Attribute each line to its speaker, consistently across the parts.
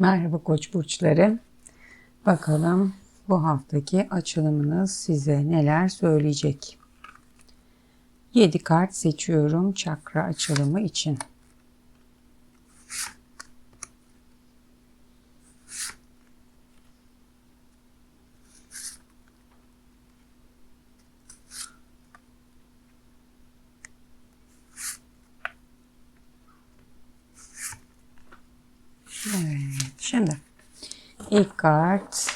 Speaker 1: Merhaba koç burçları. Bakalım bu haftaki açılımınız size neler söyleyecek. 7 kart seçiyorum çakra açılımı için. Evet, şimdi ilk kart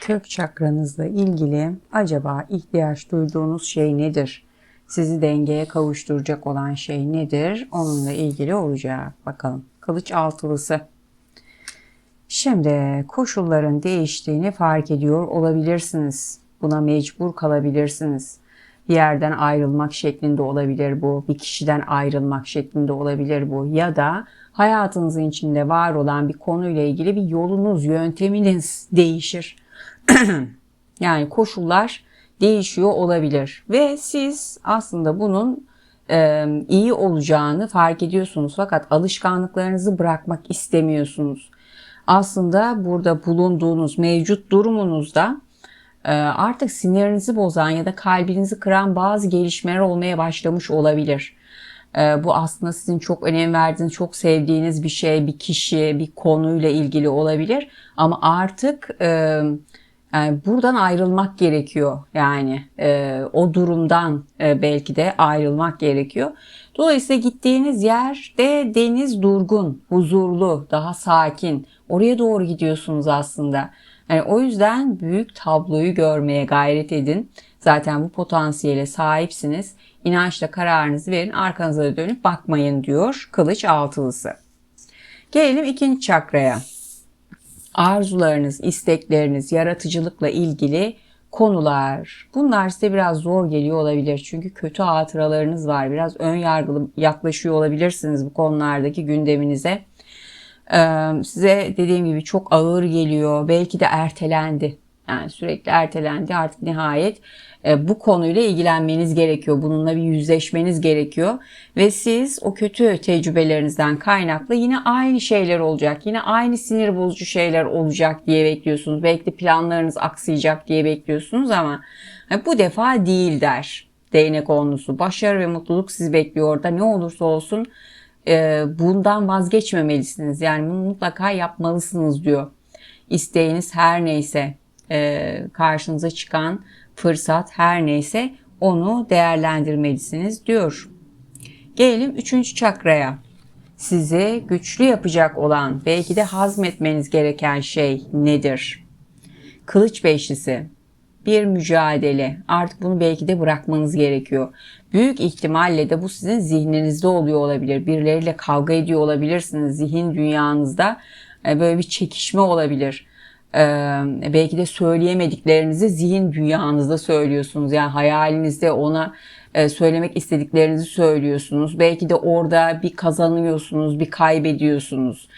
Speaker 1: kök çakranızla ilgili acaba ihtiyaç duyduğunuz şey nedir? Sizi dengeye kavuşturacak olan şey nedir? Onunla ilgili olacak. Bakalım. Kılıç altılısı. Şimdi koşulların değiştiğini fark ediyor olabilirsiniz. Buna mecbur kalabilirsiniz. Bir yerden ayrılmak şeklinde olabilir bu. Bir kişiden ayrılmak şeklinde olabilir bu. Ya da hayatınızın içinde var olan bir konuyla ilgili bir yolunuz, yönteminiz değişir. yani koşullar değişiyor olabilir ve siz aslında bunun e, iyi olacağını fark ediyorsunuz fakat alışkanlıklarınızı bırakmak istemiyorsunuz. Aslında burada bulunduğunuz mevcut durumunuzda e, artık sinirinizi bozan ya da kalbinizi kıran bazı gelişmeler olmaya başlamış olabilir. E, bu aslında sizin çok önem verdiğiniz, çok sevdiğiniz bir şey, bir kişi, bir konuyla ilgili olabilir. Ama artık e, yani buradan ayrılmak gerekiyor. Yani e, o durumdan e, belki de ayrılmak gerekiyor. Dolayısıyla gittiğiniz yerde deniz durgun, huzurlu, daha sakin. Oraya doğru gidiyorsunuz aslında. Yani o yüzden büyük tabloyu görmeye gayret edin. Zaten bu potansiyele sahipsiniz. İnançla kararınızı verin. Arkanıza dönüp bakmayın diyor kılıç altılısı. Gelelim ikinci çakraya arzularınız, istekleriniz, yaratıcılıkla ilgili konular. Bunlar size biraz zor geliyor olabilir. Çünkü kötü hatıralarınız var. Biraz ön yargılı yaklaşıyor olabilirsiniz bu konulardaki gündeminize. Ee, size dediğim gibi çok ağır geliyor. Belki de ertelendi. Yani sürekli ertelendi. Artık nihayet e, bu konuyla ilgilenmeniz gerekiyor. Bununla bir yüzleşmeniz gerekiyor. Ve siz o kötü tecrübelerinizden kaynaklı yine aynı şeyler olacak. Yine aynı sinir bozucu şeyler olacak diye bekliyorsunuz. Belki planlarınız aksayacak diye bekliyorsunuz ama bu defa değil der değnek onlusu. Başarı ve mutluluk sizi bekliyor orada. Ne olursa olsun e, bundan vazgeçmemelisiniz. Yani bunu mutlaka yapmalısınız diyor. İsteğiniz her neyse karşınıza çıkan fırsat her neyse onu değerlendirmelisiniz diyor. Gelelim üçüncü çakraya. Sizi güçlü yapacak olan belki de hazmetmeniz gereken şey nedir? Kılıç beşlisi. Bir mücadele. Artık bunu belki de bırakmanız gerekiyor. Büyük ihtimalle de bu sizin zihninizde oluyor olabilir. Birileriyle kavga ediyor olabilirsiniz. Zihin dünyanızda e, böyle bir çekişme olabilir ee, belki de söyleyemediklerinizi zihin dünyanızda söylüyorsunuz. Yani hayalinizde ona e, söylemek istediklerinizi söylüyorsunuz. Belki de orada bir kazanıyorsunuz, bir kaybediyorsunuz.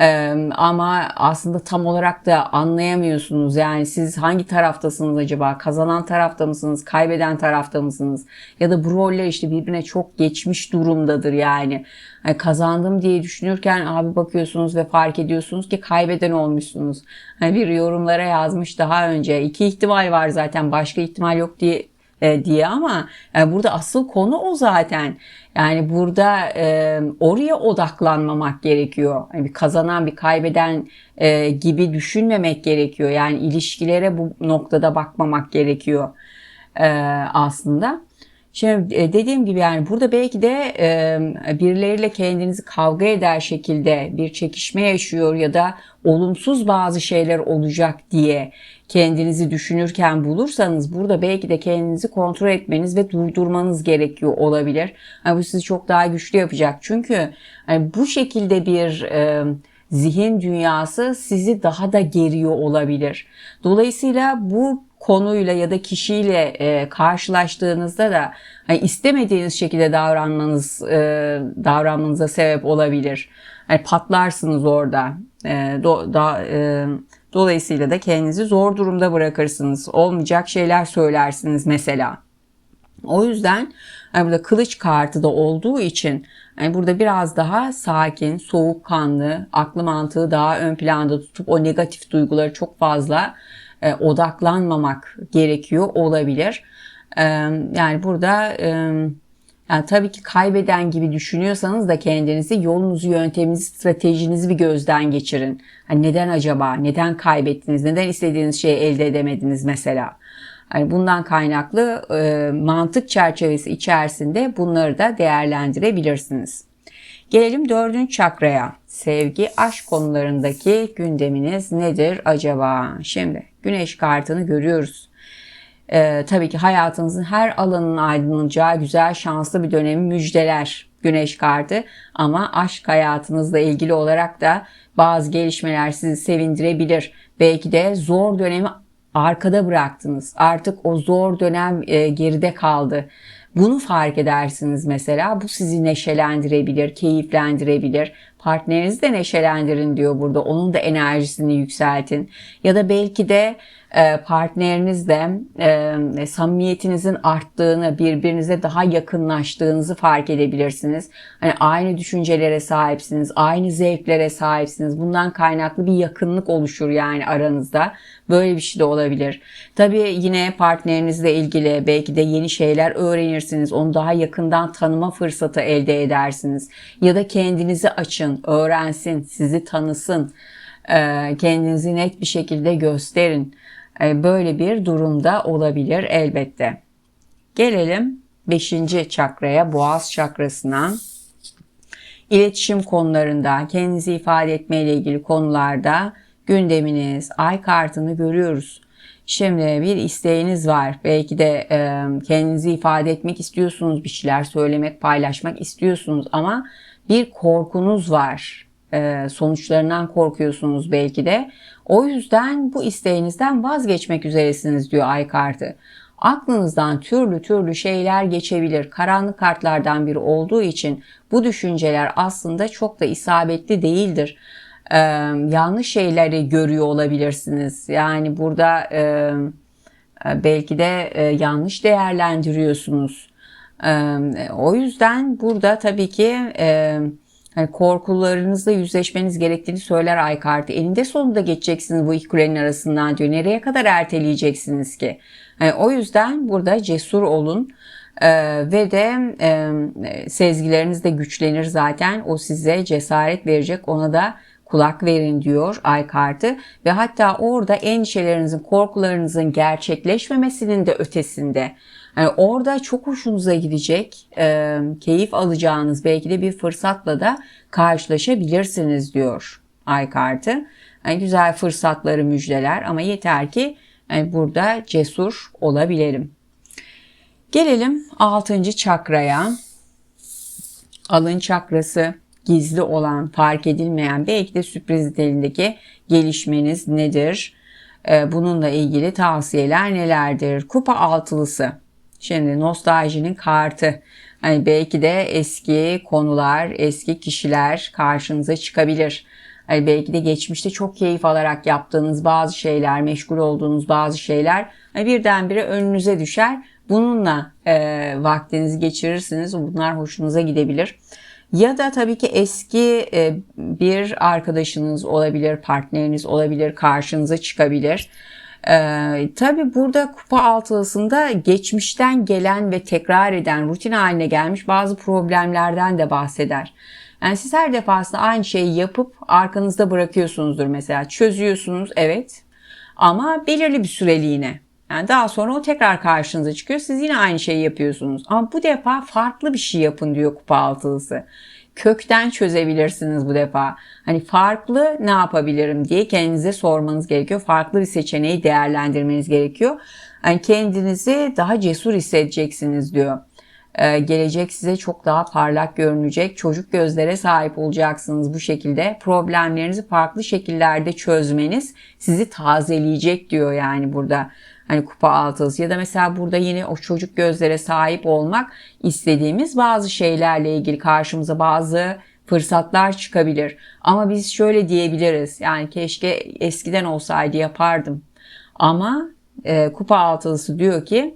Speaker 1: Ee, ama aslında tam olarak da anlayamıyorsunuz. Yani siz hangi taraftasınız acaba? Kazanan tarafta mısınız? Kaybeden tarafta mısınız? Ya da bu roller işte birbirine çok geçmiş durumdadır yani. yani kazandım diye düşünürken abi bakıyorsunuz ve fark ediyorsunuz ki kaybeden olmuşsunuz. Hani bir yorumlara yazmış daha önce. iki ihtimal var zaten başka ihtimal yok diye e, diye ama yani burada asıl konu o zaten. Yani burada e, oraya odaklanmamak gerekiyor. Yani bir kazanan bir kaybeden e, gibi düşünmemek gerekiyor. Yani ilişkilere bu noktada bakmamak gerekiyor e, aslında. Şimdi e, dediğim gibi yani burada belki de e, birileriyle kendinizi kavga eder şekilde bir çekişme yaşıyor ya da olumsuz bazı şeyler olacak diye kendinizi düşünürken bulursanız burada belki de kendinizi kontrol etmeniz ve durdurmanız gerekiyor olabilir. Yani bu sizi çok daha güçlü yapacak. Çünkü yani bu şekilde bir e, zihin dünyası sizi daha da geriyor olabilir. Dolayısıyla bu konuyla ya da kişiyle e, karşılaştığınızda da hani istemediğiniz şekilde davranmanız e, davranmanıza sebep olabilir. Yani patlarsınız orada. E, do, da, e, dolayısıyla da kendinizi zor durumda bırakırsınız. Olmayacak şeyler söylersiniz mesela. O yüzden Hani burada kılıç kartı da olduğu için yani burada biraz daha sakin, soğukkanlı, aklı mantığı daha ön planda tutup o negatif duyguları çok fazla e, odaklanmamak gerekiyor olabilir. E, yani burada e, yani tabii ki kaybeden gibi düşünüyorsanız da kendinizi yolunuzu, yönteminizi, stratejinizi bir gözden geçirin. Hani neden acaba? Neden kaybettiniz? Neden istediğiniz şeyi elde edemediniz mesela? Yani bundan kaynaklı e, mantık çerçevesi içerisinde bunları da değerlendirebilirsiniz. Gelelim dördüncü çakraya. Sevgi, aşk konularındaki gündeminiz nedir acaba? Şimdi güneş kartını görüyoruz. Ee, tabii ki hayatınızın her alanının aydınlanacağı güzel şanslı bir dönemi müjdeler güneş kartı ama aşk hayatınızla ilgili olarak da bazı gelişmeler sizi sevindirebilir. Belki de zor dönemi arkada bıraktınız. Artık o zor dönem e, geride kaldı. Bunu fark edersiniz mesela. Bu sizi neşelendirebilir, keyiflendirebilir. Partnerinizi de neşelendirin diyor burada. Onun da enerjisini yükseltin. Ya da belki de partnerinizle e, samimiyetinizin arttığını, birbirinize daha yakınlaştığınızı fark edebilirsiniz. Hani aynı düşüncelere sahipsiniz, aynı zevklere sahipsiniz. Bundan kaynaklı bir yakınlık oluşur yani aranızda. Böyle bir şey de olabilir. Tabii yine partnerinizle ilgili belki de yeni şeyler öğrenirsiniz. Onu daha yakından tanıma fırsatı elde edersiniz. Ya da kendinizi açın, öğrensin, sizi tanısın. Kendinizi net bir şekilde gösterin. E, böyle bir durumda olabilir elbette. Gelelim 5. çakraya, boğaz çakrasına. İletişim konularında, kendinizi ifade etme ile ilgili konularda gündeminiz, ay kartını görüyoruz. Şimdi bir isteğiniz var. Belki de e, kendinizi ifade etmek istiyorsunuz, bir şeyler söylemek, paylaşmak istiyorsunuz ama bir korkunuz var. E, sonuçlarından korkuyorsunuz belki de. O yüzden bu isteğinizden vazgeçmek üzeresiniz diyor ay kartı. Aklınızdan türlü türlü şeyler geçebilir. Karanlık kartlardan biri olduğu için bu düşünceler aslında çok da isabetli değildir. Ee, yanlış şeyleri görüyor olabilirsiniz. Yani burada e, e belki de e, yanlış değerlendiriyorsunuz. E, o yüzden burada tabii ki e, Hani korkularınızla yüzleşmeniz gerektiğini söyler ay kartı. Elinde sonunda geçeceksiniz bu iki kulenin arasından diyor. Nereye kadar erteleyeceksiniz ki? Yani o yüzden burada cesur olun. Ee, ve de e, sezgileriniz de güçlenir zaten. O size cesaret verecek. Ona da kulak verin diyor ay kartı ve hatta orada endişelerinizin, korkularınızın gerçekleşmemesinin de ötesinde yani orada çok hoşunuza gidecek, e, keyif alacağınız belki de bir fırsatla da karşılaşabilirsiniz diyor ay kartı. Yani güzel fırsatları müjdeler ama yeter ki yani burada cesur olabilelim. Gelelim 6. çakraya. Alın çakrası gizli olan, fark edilmeyen belki de sürpriz niteliğindeki gelişmeniz nedir? E, bununla ilgili tavsiyeler nelerdir? Kupa altılısı Şimdi nostaljinin kartı. Hani belki de eski konular, eski kişiler karşınıza çıkabilir. Hani belki de geçmişte çok keyif alarak yaptığınız bazı şeyler, meşgul olduğunuz bazı şeyler hani birdenbire önünüze düşer. Bununla e, vaktinizi geçirirsiniz. Bunlar hoşunuza gidebilir. Ya da tabii ki eski e, bir arkadaşınız olabilir, partneriniz olabilir, karşınıza çıkabilir. Ee, tabii burada kupa altılısında geçmişten gelen ve tekrar eden, rutin haline gelmiş bazı problemlerden de bahseder. Yani siz her defasında aynı şeyi yapıp arkanızda bırakıyorsunuzdur mesela. Çözüyorsunuz evet ama belirli bir süreliğine. Yani daha sonra o tekrar karşınıza çıkıyor. Siz yine aynı şeyi yapıyorsunuz. Ama bu defa farklı bir şey yapın diyor kupa altılısı kökten çözebilirsiniz bu defa. Hani farklı ne yapabilirim diye kendinize sormanız gerekiyor. Farklı bir seçeneği değerlendirmeniz gerekiyor. Yani kendinizi daha cesur hissedeceksiniz diyor. Ee, gelecek size çok daha parlak görünecek. Çocuk gözlere sahip olacaksınız bu şekilde. Problemlerinizi farklı şekillerde çözmeniz sizi tazeleyecek diyor yani burada. Hani kupa altısı ya da mesela burada yine o çocuk gözlere sahip olmak istediğimiz bazı şeylerle ilgili karşımıza bazı fırsatlar çıkabilir. Ama biz şöyle diyebiliriz. Yani keşke eskiden olsaydı yapardım. Ama e, kupa altılısı diyor ki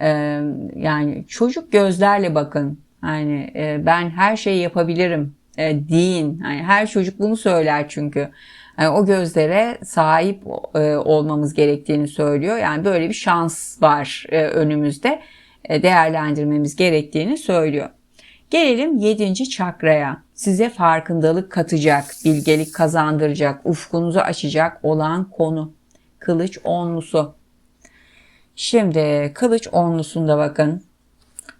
Speaker 1: e, yani çocuk gözlerle bakın. Yani e, ben her şeyi yapabilirim e, deyin. Yani her çocuk bunu söyler çünkü. Yani o gözlere sahip e, olmamız gerektiğini söylüyor. Yani böyle bir şans var e, önümüzde. E, değerlendirmemiz gerektiğini söylüyor. Gelelim 7. çakraya. Size farkındalık katacak, bilgelik kazandıracak, ufkunuzu açacak olan konu. Kılıç onlusu. Şimdi kılıç onlusunda bakın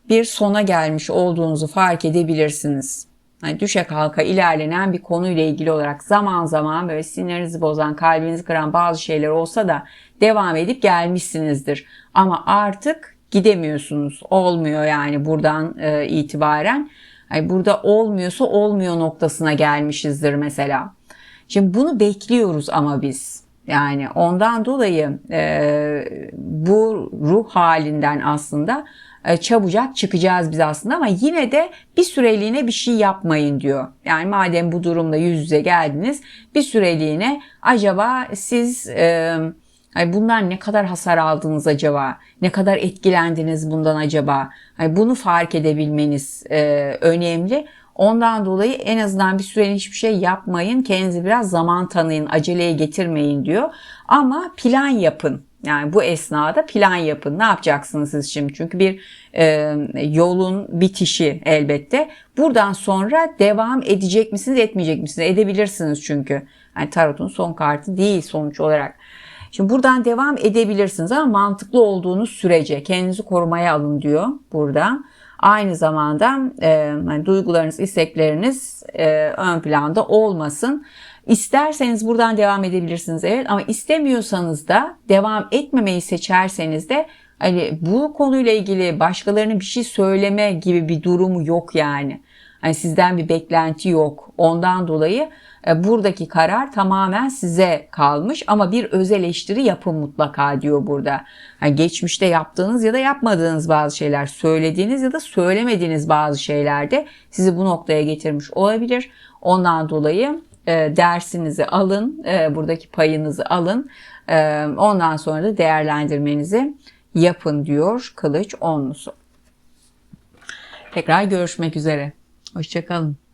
Speaker 1: bir sona gelmiş olduğunuzu fark edebilirsiniz. Yani düşe kalka ilerlenen bir konuyla ilgili olarak zaman zaman böyle sinirinizi bozan, kalbinizi kıran bazı şeyler olsa da devam edip gelmişsinizdir. Ama artık gidemiyorsunuz. Olmuyor yani buradan e, itibaren. Yani burada olmuyorsa olmuyor noktasına gelmişizdir mesela. Şimdi bunu bekliyoruz ama biz. Yani ondan dolayı e, bu ruh halinden aslında çabucak çıkacağız biz aslında ama yine de bir süreliğine bir şey yapmayın diyor. Yani madem bu durumla yüz yüze geldiniz bir süreliğine acaba siz e, bunlar ne kadar hasar aldınız acaba? Ne kadar etkilendiniz bundan acaba? Bunu fark edebilmeniz e, önemli. Ondan dolayı en azından bir süre hiçbir şey yapmayın. Kendinize biraz zaman tanıyın. Aceleye getirmeyin diyor. Ama plan yapın. Yani bu esnada plan yapın. Ne yapacaksınız siz şimdi? Çünkü bir e, yolun bitişi elbette. Buradan sonra devam edecek misiniz, etmeyecek misiniz? Edebilirsiniz çünkü. Yani tarotun son kartı değil sonuç olarak. Şimdi buradan devam edebilirsiniz ama mantıklı olduğunuz sürece kendinizi korumaya alın diyor burada. Aynı zamanda e, yani duygularınız, istekleriniz e, ön planda olmasın. İsterseniz buradan devam edebilirsiniz evet ama istemiyorsanız da devam etmemeyi seçerseniz de hani bu konuyla ilgili başkalarının bir şey söyleme gibi bir durumu yok yani. Hani sizden bir beklenti yok. Ondan dolayı buradaki karar tamamen size kalmış ama bir öz eleştiri yapın mutlaka diyor burada. Yani geçmişte yaptığınız ya da yapmadığınız bazı şeyler, söylediğiniz ya da söylemediğiniz bazı şeyler de sizi bu noktaya getirmiş olabilir. Ondan dolayı e, dersinizi alın, e, buradaki payınızı alın. E, ondan sonra da değerlendirmenizi yapın diyor Kılıç Onlusu. Tekrar görüşmek üzere. Hoşçakalın.